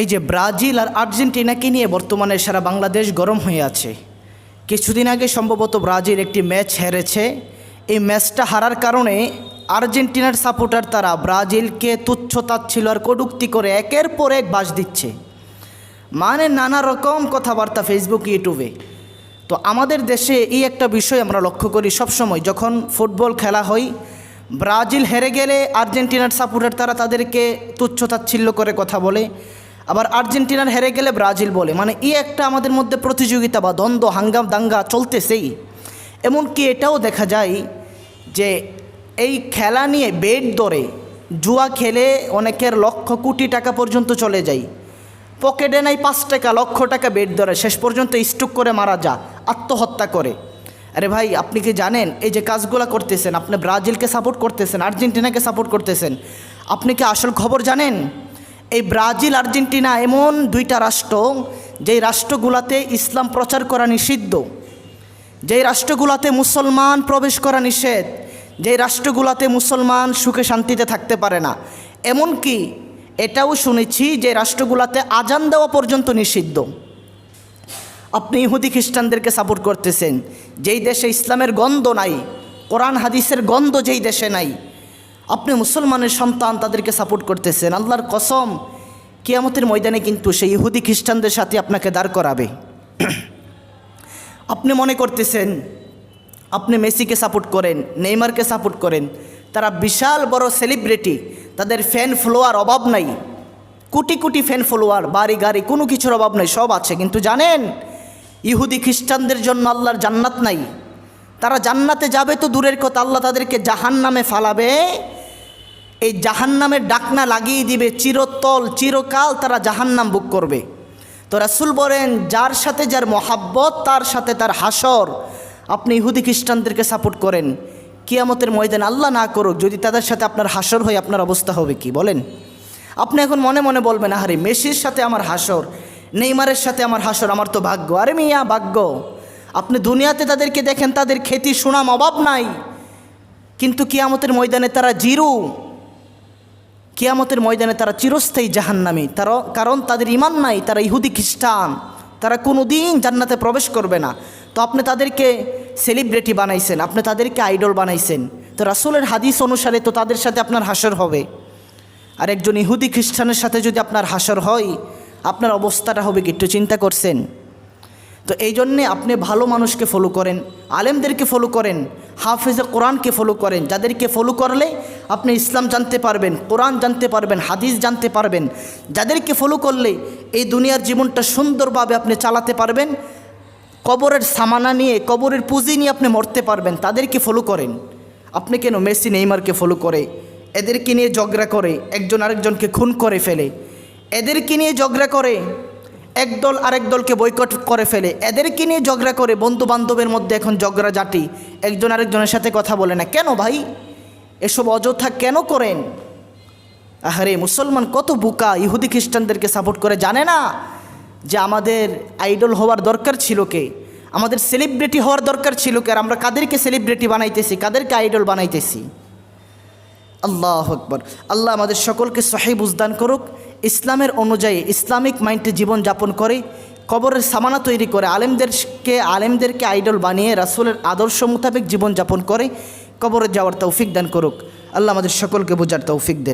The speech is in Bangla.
এই যে ব্রাজিল আর আর্জেন্টিনাকে নিয়ে বর্তমানে সারা বাংলাদেশ গরম হয়ে আছে। কিছুদিন আগে সম্ভবত ব্রাজিল একটি ম্যাচ হেরেছে। এই ম্যাচটা হারার কারণে আর্জেন্টিনার সাপোর্টার তারা ব্রাজিলকে তুচ্ছ তাচ্ছিল আর কটুক্তি করে একের পর এক বাস দিচ্ছে। মানে নানা রকম কথাবার্তা ফেসবুক ইউটিউবে তো আমাদের দেশে এই একটা বিষয় আমরা লক্ষ্য করি সবসময়, যখন ফুটবল খেলা হয়, ব্রাজিল হেরে গেলে আর্জেন্টিনার সাপোর্টার তারা তাদেরকে তুচ্ছ তাচ্ছিল্য করে কথা বলে। আবার আর্জেন্টিনার হেরে গেলে ব্রাজিল বলে। মানে এই একটা আমাদের মধ্যে প্রতিযোগিতা বা দ্বন্দ্ব, হাঙ্গাম, দাঙ্গা চলতেছেই। এমনকি এটাও দেখা যায় যে এই খেলা নিয়ে বেড দরে জুয়া খেলে অনেকের লক্ষ কোটি টাকা পর্যন্ত চলে যায়। পকেটে নাই পাঁচ টাকা, লক্ষ টাকা বেড ধরে, শেষ পর্যন্ত স্ট্রোক করে মারা যা, আত্মহত্যা করে। আরে ভাই, আপনি কি জানেন এই যে কাজগুলো করতেছেন, আপনি ব্রাজিলকে সাপোর্ট করতেছেন, আর্জেন্টিনাকে সাপোর্ট করতেছেন, আপনি কি আসল খবর জানেন? এই ব্রাজিল, আর্জেন্টিনা এমন দুইটা রাষ্ট্র, যেই রাষ্ট্রগুলাতে ইসলাম প্রচার করা নিষিদ্ধ, যেই রাষ্ট্রগুলাতে মুসলমান প্রবেশ করা নিষেধ, যেই রাষ্ট্রগুলাতে মুসলমান সুখে শান্তিতে থাকতে পারে না। এমনকি এটাও শুনেছি যে রাষ্ট্রগুলাতে আজান দেওয়া পর্যন্ত নিষিদ্ধ। আপনি ইহুদি খ্রিস্টানদেরকে সাপোর্ট করতেছেন, যেই দেশে ইসলামের গন্ধ নাই, কোরআন, হাদিসের গন্ধ যেই দেশে নাই, আপনি মুসলমানের সন্তান তাদেরকে সাপোর্ট করতেছেন। আল্লাহর কসম কিয়ামতের ময়দানে কিন্তু সেই ইহুদি খ্রিস্টানদের সাথে আপনাকে দাঁড় করাবে। আপনি মনে করতেছেন, আপনি মেসিকে সাপোর্ট করেন, নেইমারকে সাপোর্ট করেন, তারা বিশাল বড় সেলিব্রিটি, তাদের ফ্যান ফলোয়ার অভাব নাই। কোটি কোটি ফ্যান ফলোয়ার, বাড়ি গাড়ি, কোনো কিছুর অভাব নাই, সব আছে। কিন্তু জানেন, ইহুদি খ্রিস্টানদের জন্য আল্লাহর জান্নাত নাই। তারা জান্নাতে যাবে তো দূরের কথা, আল্লাহ তাদেরকে জাহান নামে ফালাবে। এই জাহান্নামের ডাকনা লাগিয়ে দিবে, চিরতল, চিরকাল তারা জাহান্নাম বুক করবে। তো রাসুল বলেন, যার সাথে যার মহাব্বত, তার সাথে তার হাসর। আপনি ইহুদি খ্রিস্টানদেরকে সাপোর্ট করেন। কিয়ামতের ময়দান আল্লাহ না করুক, যদি তাদের সাথে আপনার হাসর হয়, আপনার অবস্থা হবে কি? বলেন। আপনি এখন মনে মনে বলবেন, আহারে, মেসির সাথে আমার হাসর, নেইমারের সাথে আমার হাসর, আমার তো ভাগ্য। আরে মিয়া, ভাগ্য। আপনি দুনিয়াতে তাদেরকে দেখেন, তাদের খ্যাতি, সুনাম, অভাব নাই। কিন্তু কিয়ামতের ময়দানে তারা জিরু। কিয়ামতের ময়দানে তারা চিরস্থায়ী জাহান্নামী। তারা কারণ তাদের ইমান নাই, তারা ইহুদি খ্রিস্টান। তারা কোনো দিন জান্নাতে প্রবেশ করবে না। তো আপনি তাদেরকে সেলিব্রিটি বানাইছেন, আপনি তাদেরকে আইডল বানাইছেন। তো রাসুলের হাদিস অনুসারে তো তাদের সাথে আপনার হাসর হবে। আর একজন ইহুদি খ্রিস্টানের সাথে যদি আপনার হাসর হয়, আপনার অবস্থাটা হবে কি? একটু চিন্তা করছেন? তো এই জন্যে আপনি ভালো মানুষকে ফলো করেন, আলেমদেরকে ফলো করেন, হাফেজে কোরআনকে ফলো করেন। যাদেরকে ফলো করলে আপনি ইসলাম জানতে পারবেন, কোরআন জানতে পারবেন, হাদিস জানতে পারবেন। যাদেরকে ফলো করলে এই দুনিয়ার জীবনটা সুন্দরভাবে আপনি চালাতে পারবেন, কবরের সামানা নিয়ে, কবরের পুঁজি নিয়ে আপনি মরতে পারবেন, তাদেরকে ফলো করেন। আপনি কেন মেসি, নেইমারকে ফলো করে? এদেরকে নিয়ে ঝগড়া করে, একজন আরেকজনকে খুন করে ফেলে। এদেরকে নিয়ে ঝগড়া করে একদল আরেক দলকে বয়কট করে ফেলে। এদেরকে নিয়ে ঝগড়া করে বন্ধু বান্ধবের মধ্যে এখন ঝগড়া জাটি একজন আরেকজনের সাথে কথা বলে না। কেন ভাই? এসব অযথা কেন করেন? আহারে, মুসলমান কত বুকা। ইহুদি খ্রিস্টানদেরকে সাপোর্ট করে জানে না যে আমাদের আইডল হওয়ার দরকার ছিল কে? আমাদের সেলিব্রিটি হওয়ার দরকার ছিল কে? আর আমরা কাদেরকে সেলিব্রিটি বানাইতেছি? কাদেরকে আইডল বানাইতেছি? আল্লাহ আকবর। আল্লাহ আমাদের সকলকে সহি বুজদান করুক, ইসলামের অনুযায়ী ইসলামিক মাইন্ডে জীবন যাপন করে, কবরের সামানা তৈরি করে, আলেমদেরকে আলেমদেরকে আইডল বানিয়ে রাসুলের আদর্শ মোতাবেক জীবন যাপন করে, কবরে যাওয়ার তৌফিক দান করুক। আল্লাহ আমাদের সকলকে বোঝার তৌফিক দেন।